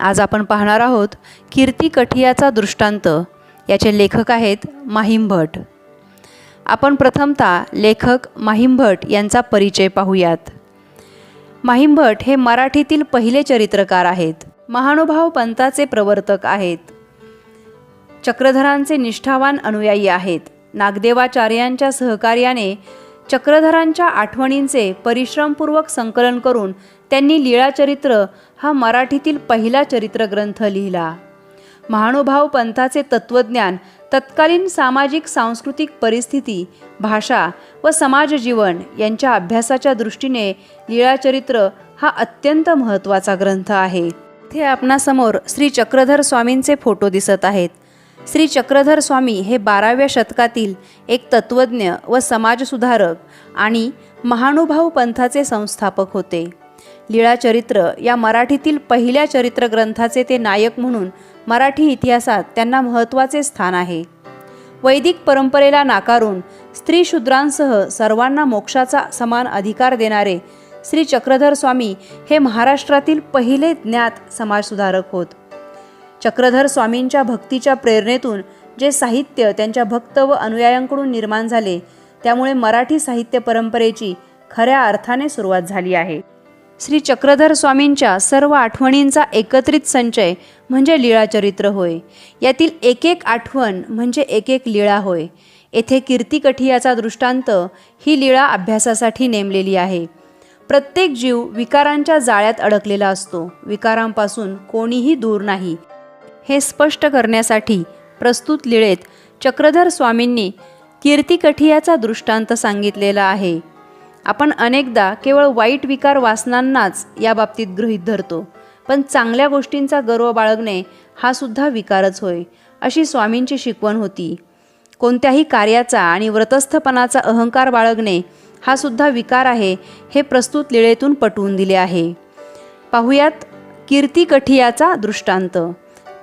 आज आपण पाहणार आहोत कीर्ती कठियाचा दृष्टांत. याचे लेखक आहेत माहीम भट आपण प्रथमतः लेखक माहीम भट यांचा परिचय पाहूयात. माहीम भट हे मराठीतील पहिले चरित्रकार आहेत. महानुभाव पंथाचे प्रवर्तक आहेत. चक्रधरांचे निष्ठावान अनुयायी आहेत. नागदेवाचार्यांच्या सहकार्याने चक्रधरांच्या आठवणींचे परिश्रमपूर्वक संकलन करून त्यांनी लीळाचरित्र हा मराठीतील पहिला चरित्रग्रंथ लिहिला. महानुभाव पंथाचे तत्त्वज्ञान तत्कालीन सामाजिक सांस्कृतिक परिस्थिती भाषा व समाजजीवन यांच्या अभ्यासाच्या दृष्टीने लीळाचरित्र हा अत्यंत महत्त्वाचा ग्रंथ आहे. इथे आपणासमोर श्री चक्रधर स्वामींचे फोटो दिसत आहेत. श्री चक्रधर स्वामी हे बाराव्या शतकातील एक तत्त्वज्ञ व समाजसुधारक आणि महानुभाव पंथाचे संस्थापक होते. लीळाचरित्र या मराठीतील पहिल्या चरित्रग्रंथाचे ते नायक म्हणून मराठी इतिहासात त्यांना महत्त्वाचे स्थान आहे. वैदिक परंपरेला नाकारून स्त्री शूद्रांसह सर्वांना मोक्षाचा समान अधिकार देणारे श्री चक्रधर स्वामी हे महाराष्ट्रातील पहिले ज्ञात समाजसुधारक होत. चक्रधर स्वामींच्या भक्तीच्या प्रेरणेतून जे साहित्य त्यांच्या भक्त व अनुयायांकडून निर्माण झाले त्यामुळे मराठी साहित्य परंपरेची खऱ्या अर्थाने सुरुवात झाली आहे. श्री चक्रधर स्वामींच्या सर्व आठवणींचा एकत्रित संचय म्हणजे लीळाचरित्र होय. यातील एक एक आठवण म्हणजे एक एक लीळा होय. येथे कीर्ती कठियाचा दृष्टांत ही लीळा अभ्यासासाठी नेमलेली आहे. प्रत्येक जीव विकारांच्या जाळ्यात अडकलेला असतो. विकारांपासून कोणीही दूर नाही. हे स्पष्ट करण्यासाठी प्रस्तुत लीळेत चक्रधर स्वामींनी कीर्ती कठियाचा दृष्टांत सांगितलेला आहे. आपण अनेकदा केवळ वाईट विकार वासनांनाच या बाबतीत गृहीत धरतो. पण चांगल्या गोष्टींचा गर्व बाळगणे हा सुद्धा विकारच होय अशी स्वामींची शिकवण होती. कोणत्याही कार्याचा आणि व्रतस्थपणाचा अहंकार बाळगणे हा सुद्धा विकार आहे हे प्रस्तुत लीळेतून पटवून दिले आहे. पाहुयात कीर्ती कठियाचा दृष्टांत.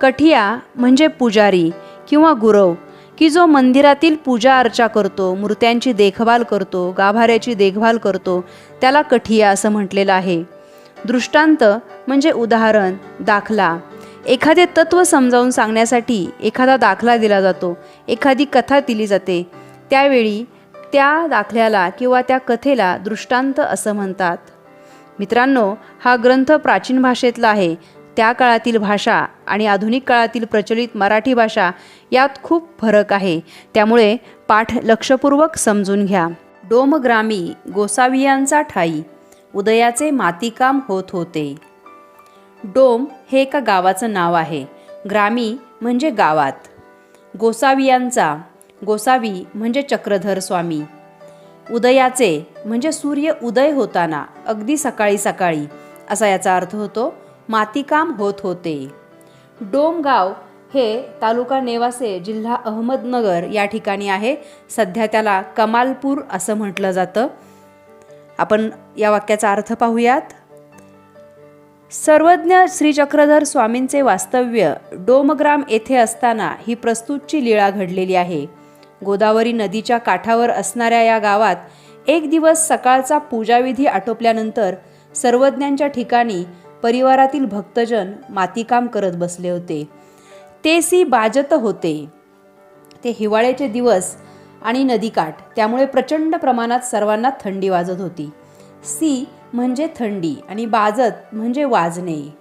कठिया म्हणजे पुजारी किंवा गुरव की जो मंदिरातील पूजा अर्चा करतो मूर्त्यांची देखभाल करतो गाभाऱ्याची देखभाल करतो त्याला कठिया असं म्हटलेलं आहे. दृष्टांत म्हणजे उदाहरण दाखला. एखादे तत्त्व समजावून सांगण्यासाठी एखादा दाखला दिला जातो एखादी कथा दिली जाते. त्यावेळी त्या दाखल्याला किंवा त्या कथेला दृष्टांत असं म्हणतात. मित्रांनो हा ग्रंथ प्राचीन भाषेतला आहे. त्या काळातील भाषा आणि आधुनिक काळातील प्रचलित मराठी भाषा यात खूप फरक आहे. त्यामुळे पाठ लक्षपूर्वक समजून घ्या. डोमग्रामी गोसावियांचा ठाई उदयाचे मातीकाम होत होते. डोम हे एका गावाचं नाव आहे. ग्रामी म्हणजे गावात. गोसावियांचा गोसावी म्हणजे चक्रधर स्वामी. उदयाचे म्हणजे सूर्य उदय होताना अगदी सकाळी सकाळी असा याचा अर्थ होतो मातीकाम होत होते. डोमगाव हे तालुका नेवासे जिल्हा अहमदनगर या ठिकाणी आहे. सध्या त्याला कमालपूर असं म्हटलं जातं. आपण या वाक्याचा अर्थ पाहूयात. सर्वज्ञ श्री चक्रधर स्वामींचे वास्तव्य डोमग्राम येथे असताना ही प्रस्तुतची लीळा घडलेली आहे. गोदावरी नदीच्या काठावर असणाऱ्या या गावात एक दिवस सकाळचा पूजाविधी आटोपल्यानंतर सर्वज्ञांच्या ठिकाणी परिवारातील भक्तजन मातीकाम करत बसले होते. ते सी बाजत होते. ते हिवाळ्याचे दिवस आणि नदीकाठ त्यामुळे प्रचंड प्रमाणात सर्वांना थंडी वाजत होती. सी म्हणजे थंडी आणि बाजत म्हणजे वाजणे.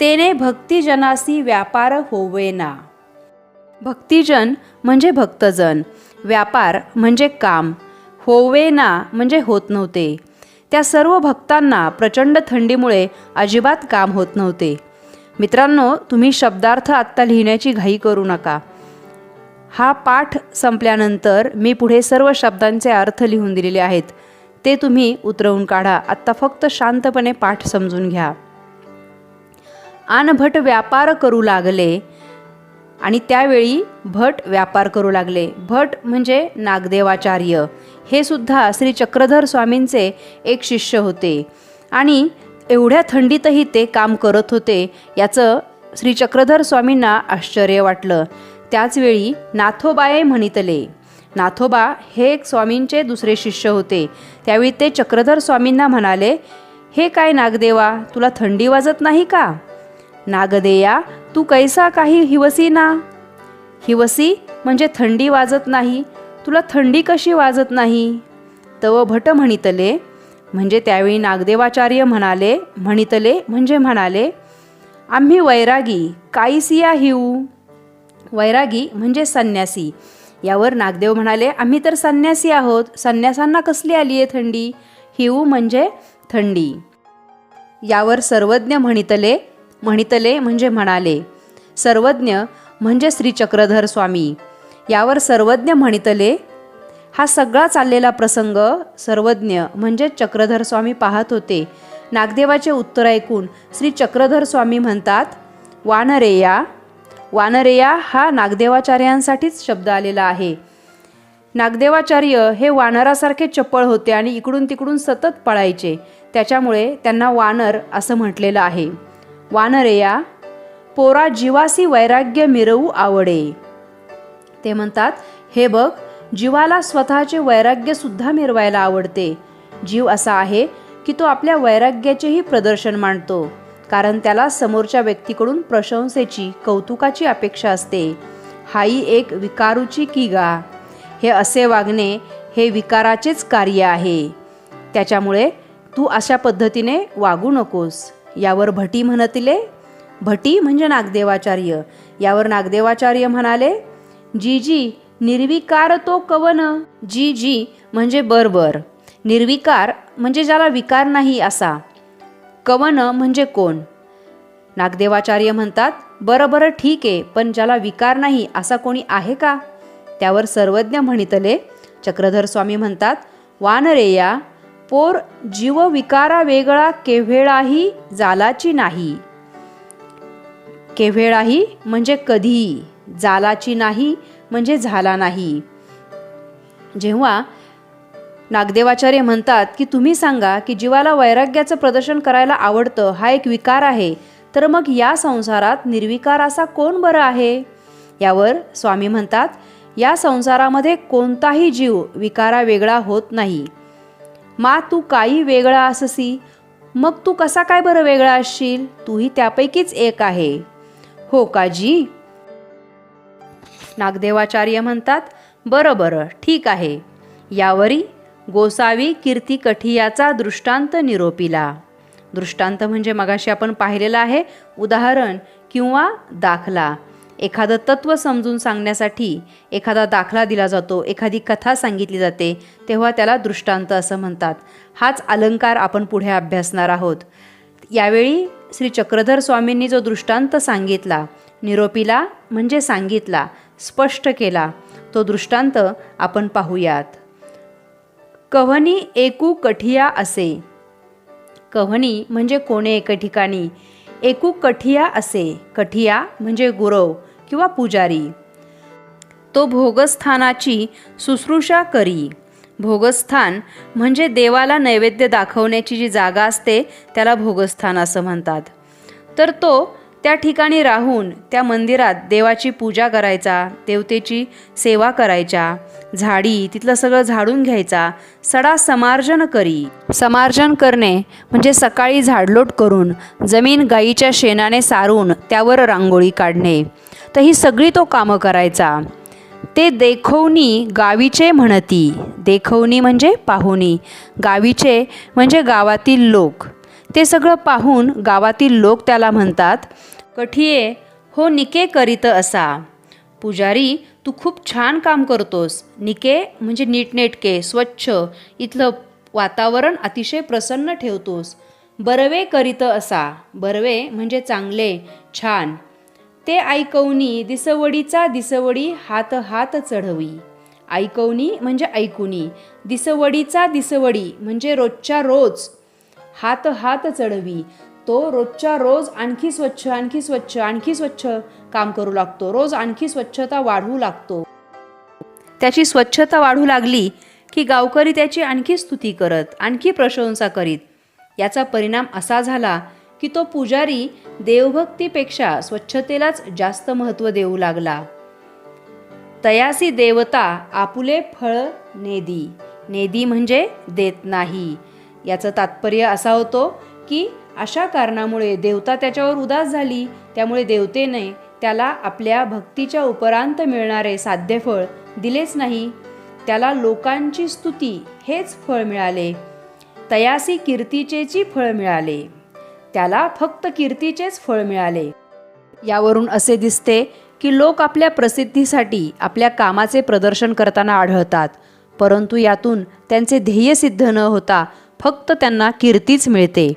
तेने भक्तिजनासी व्यापार होवेना. भक्तिजन म्हणजे भक्तजन व्यापार म्हणजे काम होवेना म्हणजे होत नव्हते. त्या सर्व भक्तांना प्रचंड थंडीमुळे अजिबात काम होत नव्हते. मित्रांनो तुम्ही शब्दार्थ आत्ता लिहिण्याची घाई करू नका. हा पाठ संपल्यानंतर मी पुढे सर्व शब्दांचे अर्थ लिहून दिलेले आहेत. ते तुम्ही उतरवून काढा. आत्ता फक्त शांतपणे पाठ समजून घ्या. आन भट व्यापार करू लागले आणि त्यावेळी भट व्यापार करू लागले. भट म्हणजे नागदेवाचार्य. हे सुद्धा श्री चक्रधर स्वामींचे एक शिष्य होते. आणि एवढ्या थंडीतही ते काम करत होते याचं श्री चक्रधर स्वामींना आश्चर्य वाटलं. त्याचवेळी नाथोबाये म्हणितले नाथोबा हे एक स्वामींचे दुसरे शिष्य होते. त्यावेळी ते चक्रधर स्वामींना म्हणाले हे काय नागदेवा तुला थंडी वाजत नाही का? नागदेया तू कैसा काही हिवसी ना? हिवसी म्हणजे थंडी वाजत नाही. तुला थंडी कशी वाजत नाही? तव भट म्हणितले म्हणजे त्यावेळी नागदेवाचार्य म्हणाले म्हणितले म्हणजे म्हणाले आम्ही वैरागी काईसिया हिऊ. वैरागी म्हणजे संन्यासी. यावर नागदेव म्हणाले आम्ही तर संन्यासी आहोत. संन्यासांना कसली आली आहे थंडी? हिऊ म्हणजे थंडी. यावर सर्वज्ञ म्हणितले म्हणितले म्हणजे म्हणाले. सर्वज्ञ म्हणजे श्री चक्रधर स्वामी. यावर सर्वज्ञ म्हणितले हा सगळा चाललेला प्रसंग सर्वज्ञ म्हणजे चक्रधर स्वामी पाहत होते. नागदेवाचे उत्तर ऐकून श्री चक्रधर स्वामी म्हणतात वानरेया वानरेया हा नागदेवाचार्यांसाठीच शब्द आलेला आहे. नागदेवाचार्य हे वानरासारखे चपळ होते आणि इकडून तिकडून सतत पळायचे. त्याच्यामुळे त्यांना वानर असं म्हटलेलं आहे. वानरेया पोरा जीवासी वैराग्य मिरवू आवडे. ते म्हणतात हे बघ जीवाला स्वतःचे वैराग्य सुद्धा मिरवायला आवडते. जीव असा आहे की तो आपल्या वैराग्याचेही प्रदर्शन मांडतो कारण त्याला समोरच्या व्यक्तीकडून प्रशंसेची कौतुकाची अपेक्षा असते. हाई एक विकारूची की गा हे असे वागणे हे विकाराचेच कार्य आहे. त्याच्यामुळे तू अशा पद्धतीने वागू नकोस. यावर भटी म्हणतले? भटी म्हणजे नागदेवाचार्य. यावर नागदेवाचार्य म्हणाले जी जी निर्विकार तो कवन? जी जी म्हणजे बरबर. निर्विकार म्हणजे ज्याला विकार नाही असा. कवन म्हणजे कोण? नागदेवाचार्य म्हणतात बरं बरं ठीक आहे पण ज्याला विकार नाही असा कोणी आहे का? त्यावर सर्वज्ञ म्हणितले. चक्रधर स्वामी म्हणतात वानरेया पोर जीव विकारा वेगळा केव्हेळाही जालाची नाही. केव्हेळाही म्हणजे कधी जालाची नाही म्हणजे झाला नाही. जेव्हा नागदेवाचार्य म्हणतात की तुम्ही सांगा की जीवाला वैराग्याचं प्रदर्शन करायला आवडतं हा एक विकार आहे. तर मग या संसारात निर्विकार असा कोण बरं आहे? यावर स्वामी म्हणतात या संसारामध्ये कोणताही जीव विकारा वेगळा होत नाही. मा तू काही वेगळा अससी? मग तू कसा काय बरं वेगळा असशील? तूही त्यापैकीच एक आहे. हो का जी? नागदेवाचार्य म्हणतात बरं बरं ठीक आहे. यावरी गोसावी कीर्ती कठियाचा दृष्टांत निरोपीला. दृष्टांत म्हणजे मगाशी आपण पाहिलेलं आहे उदाहरण किंवा दाखला. एखादं तत्त्व समजून सांगण्यासाठी एखादा दाखला दिला जातो एखादी कथा सांगितली जाते तेव्हा त्याला दृष्टांत असं म्हणतात. हाच अलंकार आपण पुढे अभ्यासणार आहोत. यावेळी श्री चक्रधर स्वामींनी जो दृष्टांत सांगितला निरोपीला म्हणजे सांगितला स्पष्ट केला. तो दृष्टांत आपण पाहूयात. कव्हनी एकू कठिया असे. कव्हनी म्हणजे कोणे एका ठिकाणी? एकू कठिया असे. कठिया म्हणजे गुरव किंवा पुजारी. तो भोगस्थानाची शुश्रूषा करी. भोगस्थान म्हणजे देवाला नैवेद्य दाखवण्याची जी जागा असते त्याला भोगस्थान असं म्हणतात. तर तो त्या ठिकाणी राहून त्या मंदिरात देवाची पूजा करायचा देवतेची सेवा करायच्या झाडी तिथलं सगळं झाडून घ्यायचा सडा समार्जन करी. समार्जन करणे म्हणजे सकाळी झाडलोट करून जमीन गाईच्या शेणाने सारून त्यावर रांगोळी काढणे. तर ही सगळी तो कामं करायचा. ते देखवणी गावीचे म्हणती. देखवनी म्हणजे पाहुणी. गावीचे म्हणजे गावातील लोक. ते सगळं पाहून गावातील लोक त्याला म्हणतात कठीये हो निके करीत असा. पुजारी तू खूप छान काम करतोस. निके म्हणजे नीटनेटके स्वच्छ. इथलं वातावरण अतिशय प्रसन्न ठेवतोस. बरवे करीत असा. बरवे म्हणजे चांगले छान. ते ऐकवणी दिसवडीचा दिसवडी हात हात चढवी. ऐकवणी म्हणजे ऐकुनी दिसवडीचा दिसवडी म्हणजे रोजच्या रोज. हात हात चढवी. तो रोजच्या रोज आणखी स्वच्छ आणखी स्वच्छ आणखी स्वच्छ काम करू लागतो. रोज आणखी स्वच्छता वाढवू लागतो. त्याची स्वच्छता वाढू लागली की गावकरी त्याची आणखी स्तुती करत आणखी प्रशंसा करीत. याचा परिणाम असा झाला की तो पुजारी देवभक्तीपेक्षा स्वच्छतेलाच जास्त महत्त्व देऊ लागला. तयासी देवता आपुले फळ नेदी. नेदी म्हणजे देत नाही. याचं तात्पर्य असा होतो की अशा कारणामुळे देवता त्याच्यावर उदास झाली त्यामुळे देवतेने त्याला आपल्या भक्तीच्या उपरांत मिळणारे साध्यफळ दिलेच नाही. त्याला लोकांची स्तुती हेच फळ मिळाले. तयासी कीर्तीचेची फळ मिळाले. त्याला फक्त कीर्तीचेच फळ मिळाले. यावरून असे दिसते की लोक आपल्या प्रसिद्धीसाठी आपल्या कामाचे प्रदर्शन करताना आढळतात परंतु यातून त्यांचे ध्येय सिद्ध न होता फक्त त्यांना कीर्तीच मिळते.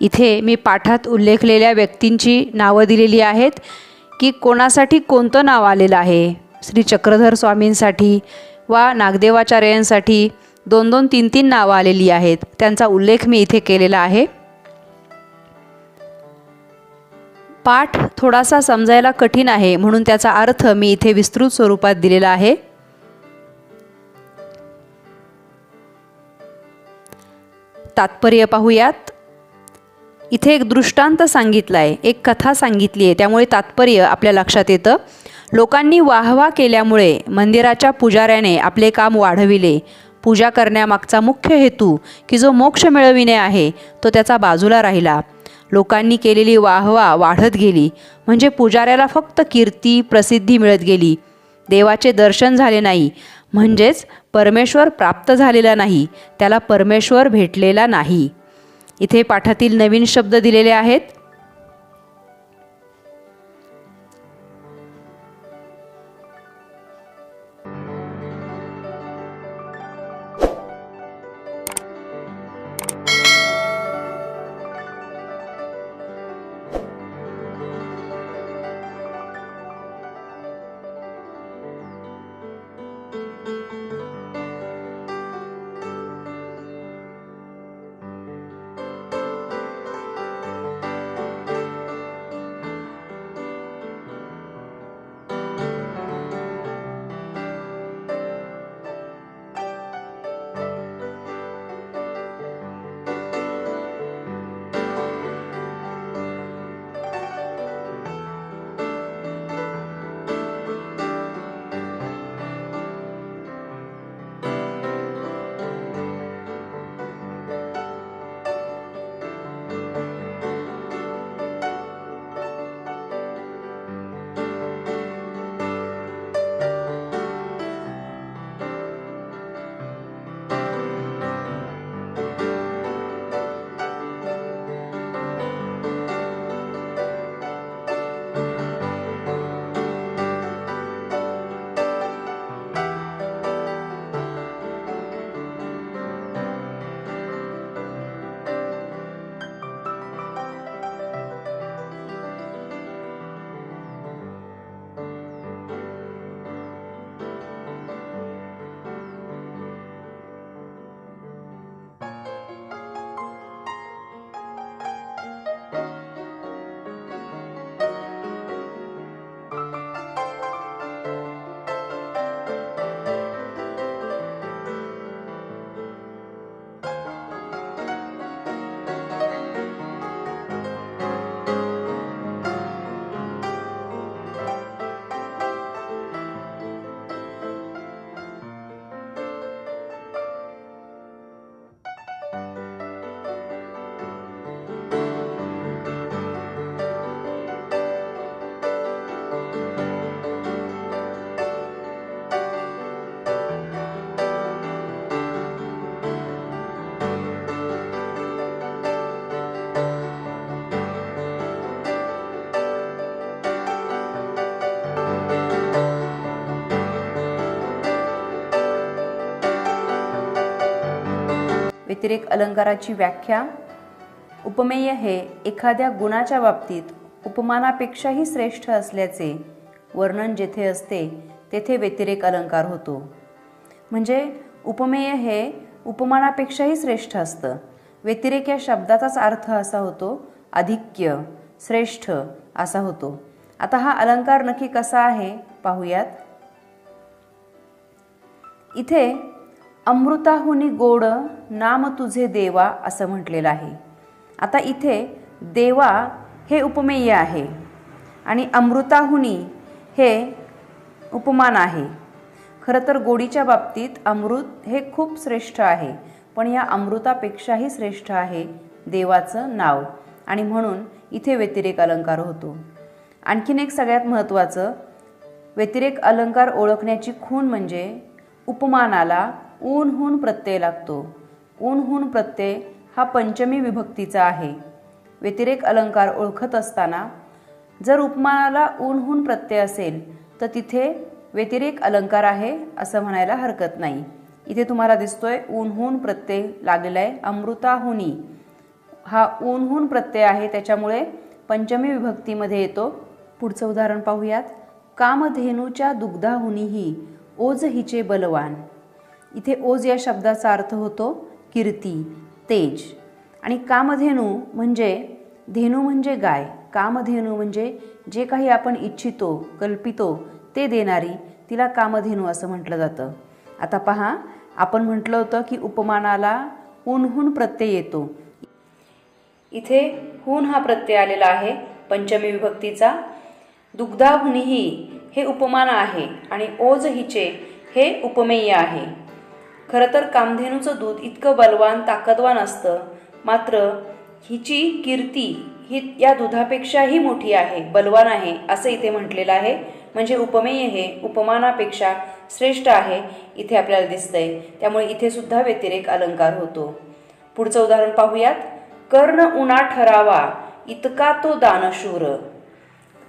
इथे मी पाठात उल्लेखलेल्या व्यक्तींची नावं दिलेली आहेत की कोणासाठी कोणतं नाव आलेलं आहे? श्री चक्रधर स्वामींसाठी वा नागदेवाचार्यांसाठी दोन दोन तीन तीन नावं आलेली आहेत. त्यांचा उल्लेख मी इथे केलेला आहे. पाठ थोडासा समजायला कठीण आहे म्हणून त्याचा अर्थ मी इथे विस्तृत स्वरूपात दिलेला आहे. तात्पर्य पाहूयात. इथे एक दृष्टांत सांगितला आहे एक कथा सांगितली आहे. त्यामुळे तात्पर्य आपल्या लक्षात येतं. लोकांनी वाहवा केल्यामुळे मंदिराच्या पुजाऱ्याने आपले काम वाढविले. पूजा करण्यामागचा मुख्य हेतू की जो मोक्ष मिळविणे आहे तो त्याचा बाजूला राहिला. लोकांनी केलेली वाहवा वाढत गेली. म्हणजे पुजाऱ्याला फक्त कीर्ती प्रसिद्धी मिळत गेली. देवाचे दर्शन झाले नाही. म्हणजेच परमेश्वर प्राप्त झालेला नाही. त्याला परमेश्वर भेटलेला नाही. इथे पाठातील नवीन शब्द दिलेले आहेत. व्यतिरेक अलंकाराची व्याख्या उपमेय हे एखाद्या गुणाच्या बाबतीत उपमानापेक्षाही श्रेष्ठ असल्याचे वर्णन जेथे असते तेथे व्यतिरेक अलंकार होतो. म्हणजे उपमेय हे उपमानापेक्षाही श्रेष्ठ असतं. व्यतिरेक या शब्दाचाच अर्थ असा होतो अधिक्य श्रेष्ठ असा होतो. आता हा अलंकार नक्की कसा आहे पाहूयात. इथे अमृताहुनी गोड नाम तुझे देवा असं म्हटलेलं आहे. आता इथे देवा हे उपमेय आहे आणि अमृताहुनी हे उपमान आहे. खरं तर गोडीच्या बाबतीत अमृत हे खूप श्रेष्ठ आहे पण या अमृतापेक्षाही श्रेष्ठ आहे देवाचं नाव. आणि म्हणून इथे व्यतिरेक अलंकार होतो. आणखीन एक सगळ्यात महत्त्वाचं व्यतिरेक अलंकार ओळखण्याची खूण म्हणजे उपमानाला ऊन हून प्रत्यय लागतो. ऊन हून प्रत्यय हा पंचमी विभक्तीचा आहे. व्यतिरेक अलंकार ओळखत असताना जर उपमानाला ऊन हून प्रत्यय असेल तर तिथे व्यतिरेक अलंकार आहे असं म्हणायला हरकत नाही. इथे तुम्हाला दिसतोय ऊनहून प्रत्यय लागलेला आहे अमृताहुनी. हा ऊनहून प्रत्यय आहे त्याच्यामुळे पंचमी विभक्तीमध्ये येतो. पुढचं उदाहरण पाहूयात. कामधेनूच्या दुग्धाहुनीही ओज हिचे बलवान. इथे ओज या शब्दाचा अर्थ होतो कीर्ती तेज. आणि कामधेनू म्हणजे धेनू म्हणजे गाय कामधेनू म्हणजे जे काही आपण इच्छितो कल्पितो ते देणारी तिला कामधेनू असं म्हटलं जातं. आता पहा आपण म्हटलं होतं की उपमानाला हुनहून प्रत्यय येतो. इथे हून हा प्रत्यय आलेला आहे पंचमी विभक्तीचा. दुग्धाहुनीही हे उपमान आहे आणि ओज हिचे हे उपमेय आहे. खरं तर कामधेनूचं दूध इतकं बलवान ताकदवान असतं. मात्र हिची कीर्ती ही या दुधापेक्षाही मोठी आहे बलवान आहे असं इथे म्हटलेलं आहे. म्हणजे उपमेय हे उपमानापेक्षा श्रेष्ठ आहे इथे आपल्याला दिसतंय. त्यामुळे इथे सुद्धा व्यतिरेक अलंकार होतो. पुढचं उदाहरण पाहूयात. कर्ण उन्हा ठरावा इतका तो दानशूर.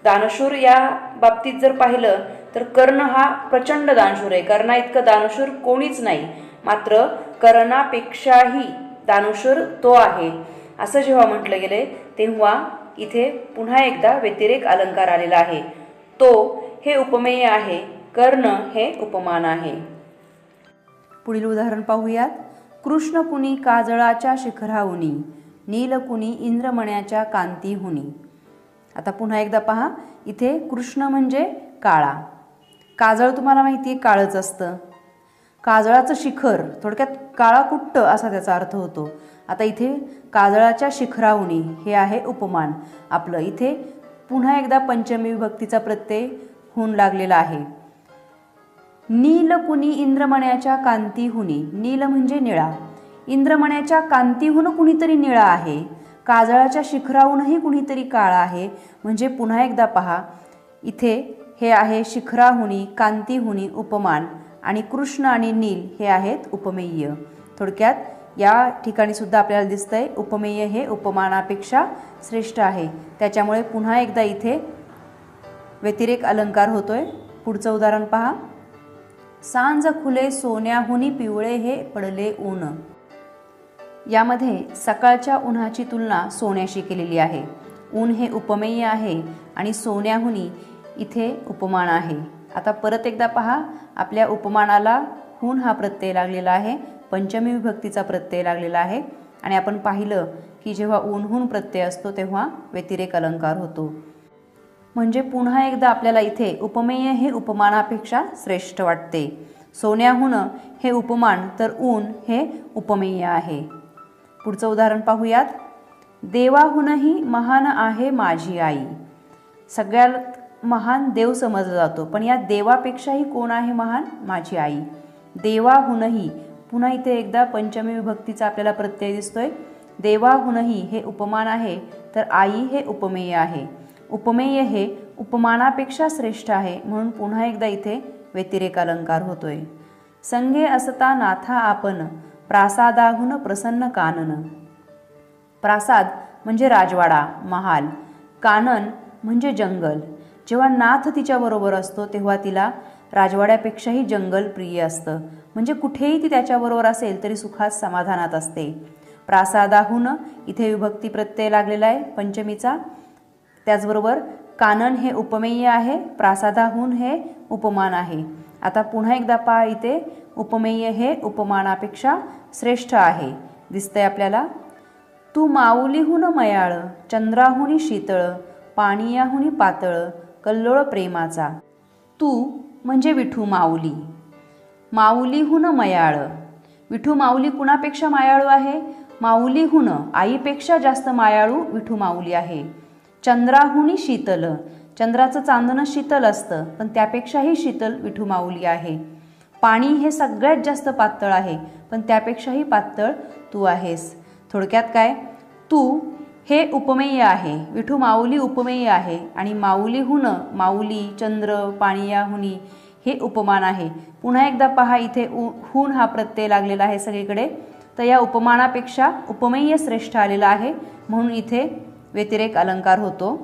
दानशूर या बाबतीत जर पाहिलं तर कर्ण हा प्रचंड दानशूर आहे. कर्णा इतकं दानशूर कोणीच नाही. मात्र कर्णापेक्षाही दानुशूर तो आहे. असं जेव्हा म्हटलं गेले तेव्हा इथे पुन्हा एकदा व्यतिरेक अलंकार आलेला आहे. तो हे उपमेय आहे कर्ण हे उपमान आहे. पुढील उदाहरण पाहूयात. कृष्ण कुणी काजळाच्या शिखराहुनी नीलकुणी इंद्रमण्याच्या कांतीहुनी. आता पुन्हा एकदा पहा इथे कृष्ण म्हणजे काळा. काजळ तुम्हाला माहिती आहे काळच असतं. काजळाचं शिखर थोडक्यात काळा कुट्ट असा त्याचा अर्थ होतो. आता इथे काजळाच्या शिखराहुनी हे आहे उपमान. आपलं इथे पुन्हा एकदा पंचमी विभक्तीचा प्रत्यय होऊन लागलेला आहे. नील कुणी इंद्रमण्याच्या कांतीहुनी नील म्हणजे निळा. इंद्रमण्याच्या कांतीहून कुणीतरी निळा आहे. काजळाच्या शिखराहूनही कुणीतरी काळा आहे. म्हणजे पुन्हा एकदा पहा इथे हे आहे शिखराहुनी कांतीहुनी उपमान. आणि कृष्ण आणि नील हे आहेत उपमेय थोडक्यात या ठिकाणी सुद्धा आपल्याला दिसतंय उपमेय हे उपमानापेक्षा श्रेष्ठ आहे. त्याच्यामुळे पुन्हा एकदा इथे व्यतिरेक अलंकार होतोय. पुढचं उदाहरण पहा. सांज खुले सोन्याहुनी पिवळे हे पडले ऊन. यामध्ये सकाळच्या उन्हाची तुलना सोन्याशी केलेली आहे. ऊन हे उपमेय आहे आणि सोन्याहुनी इथे उपमान आहे. आता परत एकदा पहा आपल्या उपमानाला हून हा प्रत्यय लागलेला आहे पंचमी विभक्तीचा प्रत्यय लागलेला आहे. आणि आपण पाहिलं की जेव्हा ऊनहून प्रत्यय असतो तेव्हा व्यतिरेक अलंकार होतो. म्हणजे पुन्हा एकदा आपल्याला इथे उपमेय हे उपमानापेक्षा श्रेष्ठ वाटते. सोन्याहून हे उपमान तर ऊन हे उपमेय आहे. पुढचं उदाहरण पाहूयात. देवाहूनही महान आहे माझी आई. सगळ्यात महान देव समजला जातो. पण या देवापेक्षाही कोण आहे महान? माझी आई. देवाहूनही. पुन्हा इथे एकदा पंचमी विभक्तीचा आपल्याला प्रत्यय दिसतोय. देवाहूनही हे उपमान आहे तर आई हे उपमेय आहे. उपमेय हे उपमानापेक्षा श्रेष्ठ आहे म्हणून पुन्हा एकदा इथे व्यतिरेक अलंकार होतोय. संगे असता नाथा आपण प्रासादाहून प्रसन्न कानन. प्रासाद म्हणजे राजवाडा महाल. कानन म्हणजे जंगल. जेव्हा नाथ तिच्याबरोबर असतो तेव्हा तिला राजवाड्यापेक्षाही जंगल प्रिय असतं. म्हणजे कुठेही ती त्याच्याबरोबर असेल तरी सुखात समाधानात असते. प्रासादाहून इथे विभक्ती प्रत्यय लागलेला आहे. पंचमीचा त्याचबरोबर कानन हे उपमेय आहे प्रासादाहून हे उपमान आहे. आता पुन्हा एकदा पहा इथे उपमेय हे उपमानापेक्षा श्रेष्ठ आहे. दिसतंय आपल्याला? तू माऊलीहून मयाळ चंद्राहुनी शीतळ पाणियाहुनी पातळ कल्लोळ प्रेमाचा. तू म्हणजे विठू माऊली. माऊलीहून मयाळ. विठू माऊली कुणापेक्षा मायाळू आहे? माऊलीहून आईपेक्षा जास्त मायाळू विठू माऊली आहे. चंद्राहुनी शीतल. चंद्राचं चांदणं शीतल असतं पण त्यापेक्षाही शीतल विठू माऊली आहे. पाणी हे सगळ्यात जास्त पातळ आहे पण त्यापेक्षाही पातळ तू आहेस. थोडक्यात काय? तू हे उपमेय आहे. विठू माऊली उपमेय आहे आणि माऊली हुन माऊली चंद्र पाणियाहुनी हे उपमान आहे. पुन्हा एकदा पहा इथे उ हून हा प्रत्यय लागलेला आहे सगळीकडे. तर या उपमानापेक्षा उपमेय श्रेष्ठ आलेला आहे. म्हणून इथे व्यतिरेक अलंकार होतो.